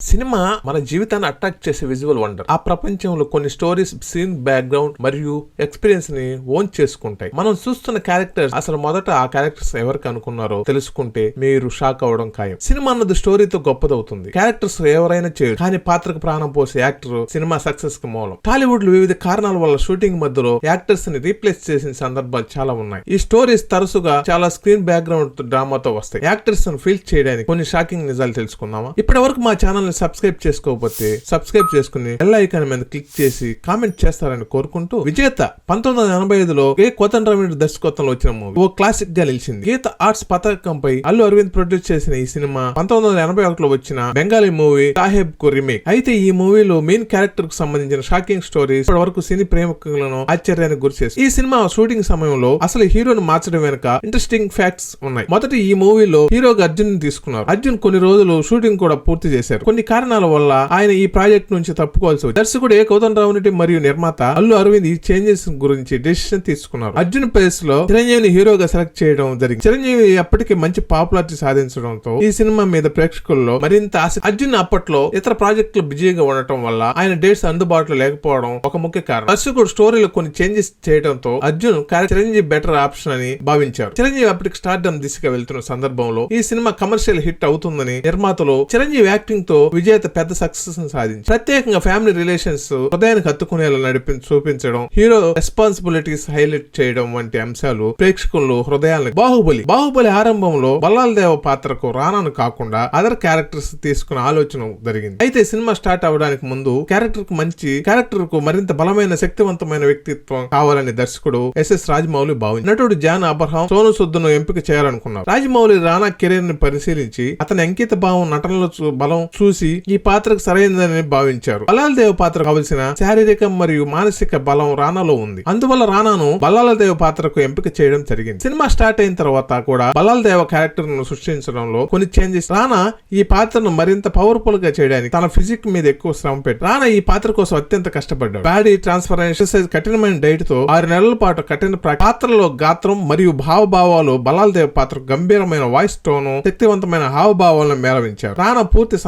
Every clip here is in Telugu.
సినిమా మన జీవితాన్ని అట్రాక్ట్ చేసే విజువల్ వండర్. ఆ ప్రపంచంలో కొన్ని స్టోరీస్ సీన్ బ్యాక్గ్రౌండ్ మరియు ఎక్స్పీరియన్స్ని ఓన్ చేసుకుంటాయి. మనం చూస్తున్న క్యారెక్టర్స్ అసలు మొదట ఆ క్యారెక్టర్స్ ఎవరికి అనుకున్నారో తెలుసుకుంటే మీరు షాక్ అవ్వడం ఖాయం. సినిమా అన్నది స్టోరీతో గొప్పదవుతుంది. క్యారెక్టర్స్ ఎవరైనా చేయరు కానీ పాత్రకు ప్రాణం పోసే యాక్టర్ సినిమా సక్సెస్కి మూలం. టాలీవుడ్లో వివిధ కారణాల వల్ల షూటింగ్ మధ్యలో యాక్టర్స్ని రీప్లేస్ చేసిన సందర్భాలు చాలా ఉన్నాయి. ఈ స్టోరీస్ తరచుగా చాలా స్క్రీన్ బ్యాక్గ్రౌండ్ డ్రామాతో వస్తాయి. యాక్టర్స్ని ఫీల్ చేయడానికి కొన్ని షాకింగ్ నిజాలు తెలుసుకుందామా? ఇప్పటి వరకు మా ఛానల్ ఛానల్ని సబ్స్క్రైబ్ చేసుకోకపోతే సబ్స్క్రైబ్ చేసుకుని బెల్ ఐకాన్ మీద క్లిక్ చేసి కామెంట్ చేస్తారని కోరుకుంటూ విజేత పంతొమ్మిది వందల ఎనభై ఐదులో కే. కోదండరామిడి దర్శకత్వంలో వచ్చిన మూవీ ఓ క్లాసిక్గా నిలిచింది. గీత ఆర్ట్స్ పతాకంపై అల్లు అరవింద్ ప్రొడ్యూస్ చేసిన ఈ సినిమా పంతొమ్మిది వందల ఎనభై ఒకటిలో వచ్చిన బెంగాలీ మూవీ సాహెబ్కు రీమేక్ అయితే ఈ మూవీలో మెయిన్ క్యారెక్టర్కు సంబంధించిన షాకింగ్ స్టోరీస్ ఇప్పటి వరకు సినీ ప్రేమికులను ఆశ్చర్యానికి గురి చేసి ఈ సినిమా షూటింగ్ సమయంలో అసలు హీరోను మార్చడం వెనుక ఇంట్రెస్టింగ్ ఫ్యాక్ట్స్ ఉన్నాయి. మొదటి ఈ మూవీలో హీరోగా అర్జున్ తీసుకున్నారు. అర్జున్ కొన్ని రోజులు షూటింగ్ కూడా పూర్తి చేశారు. కొన్ని కారణాల వల్ల ఆయన ఈ ప్రాజెక్ట్ నుంచి తప్పుకోవాల్సి వచ్చింది. దర్శకుడు ఏ కోదండరావు రెడ్డి మరియు నిర్మాత అల్లు అరవింద్ ఈ చేంజెస్ గురించి డెసిషన్ తీసుకున్నారు. అర్జున్ ప్లేస్లో చిరంజీవిని హీరోగా సెలెక్ట్ చేయడం జరిగింది. చిరంజీవి అప్పటికే మంచి పాపులారిటీ సాధించడంతో ఈ సినిమా మీద ప్రేక్షకుల్లో మరింత ఆసక్తి. అర్జున్ అప్పట్లో ఇతర ప్రాజెక్టులు బిజీగా ఉండటం వల్ల ఆయన డేట్స్ అందుబాటులో లేకపోవడం ఒక ముఖ్య కారణం. దర్శకుడు స్టోరీలో కొన్ని చేంజెస్ చేయడంతో అర్జున్ చిరంజీవి బెటర్ ఆప్షన్ అని భావించారు. చిరంజీవి అప్పటికి స్టార్డమ్ దిశగా వెళ్తున్న సందర్భంలో ఈ సినిమా కమర్షియల్ హిట్ అవుతుందని నిర్మాతలు చిరంజీవి యాక్టింగ్తో విజేత పెద్ద సక్సెస్ సాధించి ప్రత్యేకంగా ఫ్యామిలీ రిలేషన్స్ హృదయానికి హత్తుకునేలా నడిపి చూపించడం హీరో రెస్పాన్సిబిలిటీస్ హైలైట్ చేయడం వంటి అంశాలు ప్రేక్షకులు హృదయాలను బాహుబలి బాహుబలి ఆరంభంలో బల్లాల దేవ పాత్రకు రానాను కాకుండా అదర్ క్యారెక్టర్స్ తీసుకున్న ఆలోచన జరిగింది. అయితే సినిమా స్టార్ట్ అవడానికి ముందు క్యారెక్టర్కు మంచి క్యారెక్టర్కు మరింత బలమైన శక్తివంతమైన వ్యక్తిత్వం కావాలని దర్శకుడు ఎస్ఎస్ రాజమౌళి భావించి నటుడు జాన్ అబ్రహాం సోను సుద్దును ఎంపిక చేయాలనుకున్నారు. రాజమౌళి రానా కెరీర్ని పరిశీలించి అతని అంకిత భావం నటనలో చూ- బలం చూసి ఈ పాత్రకు సరైనదని భావించారు. బల్లాల దేవ పాత్ర కావలసిన శారీరక మరియు మానసిక బలం రానాలో ఉంది. అందువల్ల రానాను బల్లాల దేవ పాత్రకు ఎంపిక చేయడం జరిగింది. సినిమా స్టార్ట్ అయిన తర్వాత కూడా బల్లాల దేవ క్యారెక్టర్ను సృష్టించడంలో కొన్ని చేంజెస్. రానా ఈ పాత్రను మరింత పవర్ఫుల్గా చేయడానికి తన ఫిజిక్ మీద ఎక్కువ శ్రమ పెట్టి రానా ఈ పాత్ర కోసం అత్యంత కష్టపడ్డాడు. బాడీ ట్రాన్స్ఫర్ ఎక్సర్సైజ్ కఠినమైన డైట్తో ఆరు నెలల పాటు కఠిన పాత్రలో గాత్రం మరియు భావభావాలు బలాల దేవ పాత్ర గంభీరమైన వాయిస్ టోను శక్తివంతమైన హావభావాలను మేళవించారు. రానా పూర్తి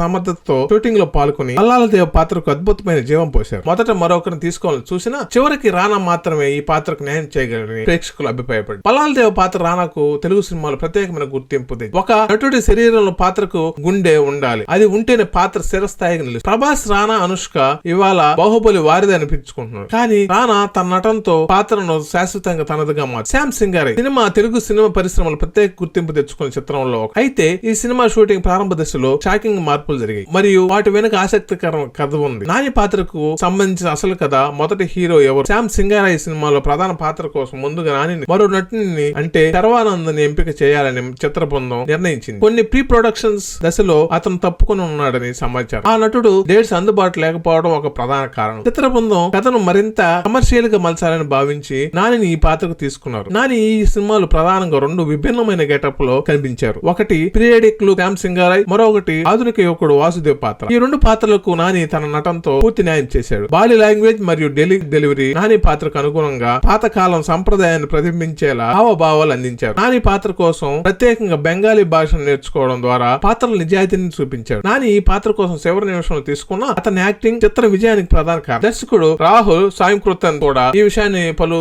తో షూటింగ్లో పాల్గొని బల్లాల పాత్రకు అద్భుతమైన జీవం పోశారు. మొదట మరొకరిని తీసుకోవాలని చూసినా చివరికి రానా మాత్రమే ఈ పాత్రకు న్యాయం చేయగలని ప్రేక్షకులు అభిప్రాయపడి బల్లాల పాత్ర రానాకు తెలుగు సినిమాలో ప్రత్యేకమైన గుర్తింపు ఒక నటుడి శరీరంలో పాత్రకు గుండె ఉండాలి. అది ఉంటేనే పాత్ర స్థిరస్థాయికి నిలుస్తుంది. ప్రభాస్ రానా అనుష్క ఇవాళ బాహుబలి వారిది అనిపించుకుంటున్నారు. కానీ రానా తన నటనతో పాత్రను శాశ్వతంగా తనదిగా మార్చి శ్యామ్ సింగారే సినిమా తెలుగు సినిమా పరిశ్రమలో ప్రత్యేక గుర్తింపు తెచ్చుకున్న చిత్రంలో అయితే ఈ సినిమా షూటింగ్ ప్రారంభ దశలో షాకింగ్ మార్పులు జరిగాయి. మరియు వాటి వెనుక ఆసక్తికర కథ ఉంది నాని పాత్రకు సంబంధించిన అసలు కథ మొదటి హీరో ఎవరు శ్యామ్ సింగారాయ్ సినిమాలో ప్రధాన పాత్ర కోసం ముందుగా నానిని మరో నటుని అంటే శర్వానందని ఎంపిక చేయాలని చిత్ర బృందం నిర్ణయించింది కొన్ని ప్రీ ప్రొడక్షన్స్ దశలో అతను తప్పుకొని ఉన్నాడని సమాచారం ఆ నటుడు డేట్స్ అందుబాటు లేకపోవడం ఒక ప్రధాన కారణం చిత్ర బృందం కథను మరింత కమర్షియల్గా మలచాలని భావించి నానిని ఈ పాత్రకు తీసుకున్నారు నాని ఈ సినిమాలు ప్రధానంగా రెండు విభిన్నమైన గెటప్లో కనిపించారు ఒకటి పీరియడిక్లు శ్యామ్ సింగారాయ్ మరొకటి ఆధునిక యువకుడు వాసుదేవ్ పాత్ర. ఈ రెండు పాత్రలకు నాని తన నటనతో పూర్తి న్యాయం చేశాడు. బాడీ లాంగ్వేజ్ మరియు డెలి డెలివరీ నాని పాత్రకు అనుగుణంగా పాతకాలం సంప్రదాయాన్ని ప్రతిబింబించేలా హావభావాలు అందించారు. నాని పాత్ర కోసం ప్రత్యేకంగా బెంగాలీ భాషను నేర్చుకోవడం ద్వారా పాత్రల నిజాయితీని చూపించాడు. నాని ఈ పాత్ర కోసం చివరి నిమిషంలో తీసుకున్న అతని యాక్టింగ్ చిత్ర విజయానికి ప్రధాన కారణం. దర్శకుడు రాహుల్ సాయంకృతన్ కూడా ఈ విషయాన్ని పలు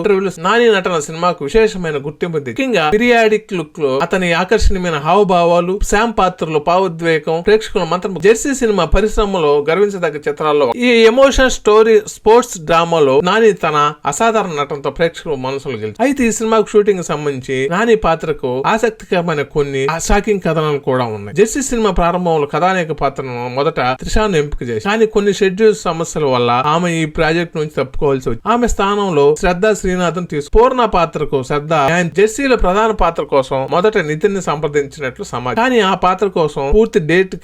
నాని నటన సినిమాకు విశేషమైన గుర్తింపు ముఖ్యంగా పిరియాడిక్ లుక్లో అతని ఆకర్షణీయమైన హావభావాలు శామ్ పాత్రలో భావోద్వేగం ప్రేక్షకుల మంత్రం జెర్సీ సినిమా పరిశ్రమలో గర్వించదగ్గ చిత్రాల్లో ఈ ఎమోషన్ స్టోరీ స్పోర్ట్స్ డ్రామాలో నాని తన అసాధారణ నటనతో ప్రేక్షకుల మనసులు గెలిచి అయితే ఈ సినిమాకు షూటింగ్ సంబంధించి నాని పాత్రకు ఆసక్తికరమైన కొన్ని షాకింగ్ కథనాలు కూడా ఉన్నాయి. జెర్సీ సినిమా ప్రారంభంలో కథానాయక పాత్రను మొదట త్రిషాను ఎంపిక చేసి కానీ కొన్ని షెడ్యూల్ సమస్యల వల్ల ఆమె ఈ ప్రాజెక్ట్ నుంచి తప్పుకోవాల్సి వచ్చింది. ఆమె స్థానంలో శ్రద్ధ శ్రీనాథన్ తీసుకు పూర్ణ పాత్రకు శ్రద్ధ అండ్ జెర్సీల ప్రధాన పాత్ర కోసం మొదట నితిన్ని సంప్రదించినట్లు సమాచారం. కానీ ఆ పాత్ర కోసం పూర్తి డేట్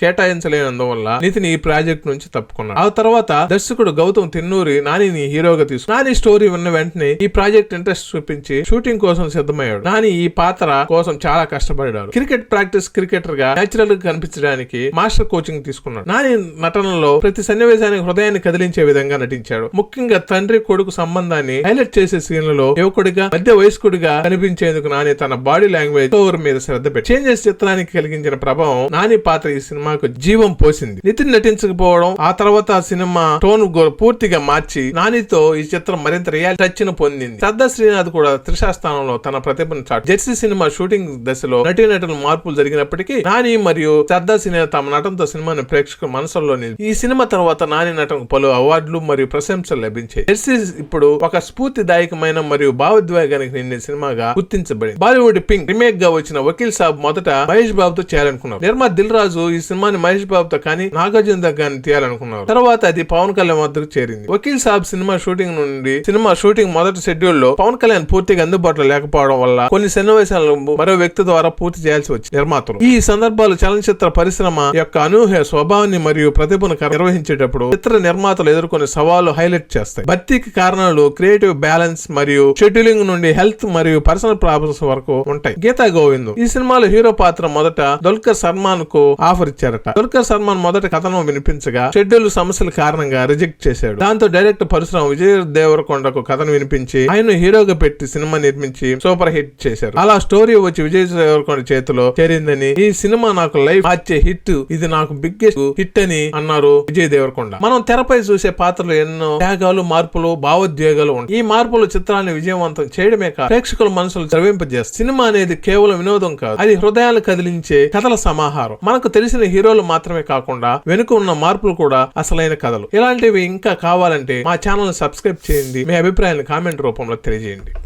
వల్ల నితిన్ ఈ ప్రాజెక్ట్ నుంచి తప్పుకున్నాడు. ఆ తర్వాత దర్శకుడు గౌతమ్ తిన్నూరి నానిని హీరోగా తీసుకు నాని స్టోరీ విన్న వెంటనే ఈ ప్రాజెక్ట్ ఇంట్రెస్ట్ చూపించి షూటింగ్ కోసం సిద్ధమయ్యాడు. నాని ఈ పాత్ర కోసం చాలా కష్టపడ్డాడు. క్రికెట్ ప్రాక్టీస్ క్రికెటర్గా నేచురల్గా కనిపించడానికి మాస్టర్ కోచింగ్ తీసుకున్నాడు. నాని నటనలో ప్రతి సన్నివేశానికి హృదయాన్ని కదిలించే విధంగా నటించాడు. ముఖ్యంగా తండ్రి కొడుకు సంబంధాన్ని హైలైట్ చేసే సీన్లలో యువకుడిగా మధ్య వయస్కుడిగా కనిపించేందుకు నాని తన బాడీ లాంగ్వేజ్ ఓవర్ మీద శ్రద్ధ పెట్టి చేంజెస్ చిత్రానికి కలిగించిన ప్రభావం నాని పాత్ర ఈ సినిమాకు జీవం పోసి తోసింది నితిన్ నటించకపోవడం ఆ తర్వాత ఆ సినిమా టోన్ పూర్తిగా మార్చి నానితో ఈ చిత్రం మరింత రియాలిటీ టచ్ను పొందింది. శ్రద్ధా శ్రీనాథ్ కూడా త్రిషా స్థానంలో తన ప్రతిభను చాటు జెర్సీ సినిమా షూటింగ్ దశలో నటీనటుల మార్పులు జరిగినప్పటికీ నాని మరియు శ్రద్ధా శ్రీనాథ్ తమ నటనతో సినిమాని ప్రేక్షకుల మనసుల్లో నిలిపి ఈ సినిమా తర్వాత నాని నటనకు పలు అవార్డులు మరియు ప్రశంసలు లభించాయి. జెర్సీ ఇప్పుడు ఒక స్ఫూర్తిదాయకమైన మరియు భావోద్వేగానికి నిండిన సినిమాగా గుర్తించబడింది. బాలీవుడ్ పింక్ రిమేక్గా వచ్చిన వకీల్ సాబ్ మొదట మహేష్ బాబుతో చేయాలనుకున్నారు నిర్మా దిల్ రాజు ఈ సినిమాని మహేష్ బాబుతో కానీ నాగార్జున దగ్గరని తీయాలనుకున్నారు. తర్వాత అది పవన్ కళ్యాణ్ వద్దకు చేరింది. వకీల్ సాబ్ సినిమా షూటింగ్ నుండి సినిమా షూటింగ్ మొదటి షెడ్యూల్లో పవన్ కళ్యాణ్ పూర్తిగా అందుబాటులో లేకపోవడం వల్ల కొన్ని సన్నివేశాలను మరో వ్యక్తి ద్వారా పూర్తి చేయాల్సి వచ్చింది. నిర్మాతలు. ఈ సందర్భాలు చలనచిత్ర పరిశ్రమ యొక్క అనూహ్య స్వభావాన్ని మరియు ప్రతిభను నిర్వహించేటప్పుడు చిత్ర నిర్మాతలు ఎదుర్కొనే సవాలు హైలైట్ చేస్తాయి. భర్తీకి కారణాలు క్రియేటివ్ బ్యాలెన్స్ మరియు షెడ్యూలింగ్ నుండి హెల్త్ మరియు పర్సనల్ ప్రాబ్లమ్స్ వరకు ఉంటాయి. గీతా గోవింద్. ఈ సినిమాలో హీరో పాత్ర మొదట దుల్కర్ సల్మాన్కు ఆఫర్ ఇచ్చారట. దుల్కర్ సల్మాన్ మొదట కథనం వినిపించగా షెడ్యూల్ సమస్యల కారణంగా రిజెక్ట్ చేశాడు. దాంతో డైరెక్టర్ పరశురాం విజయ్ దేవరకొండకు కథను వినిపించి ఆయన హీరోగా పెట్టి సినిమా నిర్మించి సూపర్ హిట్ చేశారు. అలా స్టోరీ వచ్చి విజయ్ దేవరకొండ చేతిలో చేరిందని ఈ సినిమా నాకు లైఫ్ మార్చే హిట్ ఇది నాకు బిగ్గెస్ట్ హిట్ అని అన్నారు విజయ్ దేవరకొండ మనం తెరపై చూసే పాత్రలు ఎన్నో త్యాగాలు మార్పులు భావోద్వేగాలు ఉంటాయి ఈ మార్పులు చిత్రాన్ని విజయవంతం చేయడమే కాదు ప్రేక్షకుల మనసులు ద్రవింపజేస్తాయి. సినిమా అనేది కేవలం వినోదం కాదు అది హృదయాలు కదిలించే కథల సమాహారం. మనకు తెలిసిన హీరోలు మాత్రమే కాకుండా కాకుండా వెనుక ఉన్న మార్పులు కూడా అసలైన కథలు. ఇలాంటివి ఇంకా కావాలంటే మా ఛానల్ సబ్స్క్రైబ్ చేయండి. మీ అభిప్రాయాన్ని కామెంట్ రూపంలో తెలియజేయండి.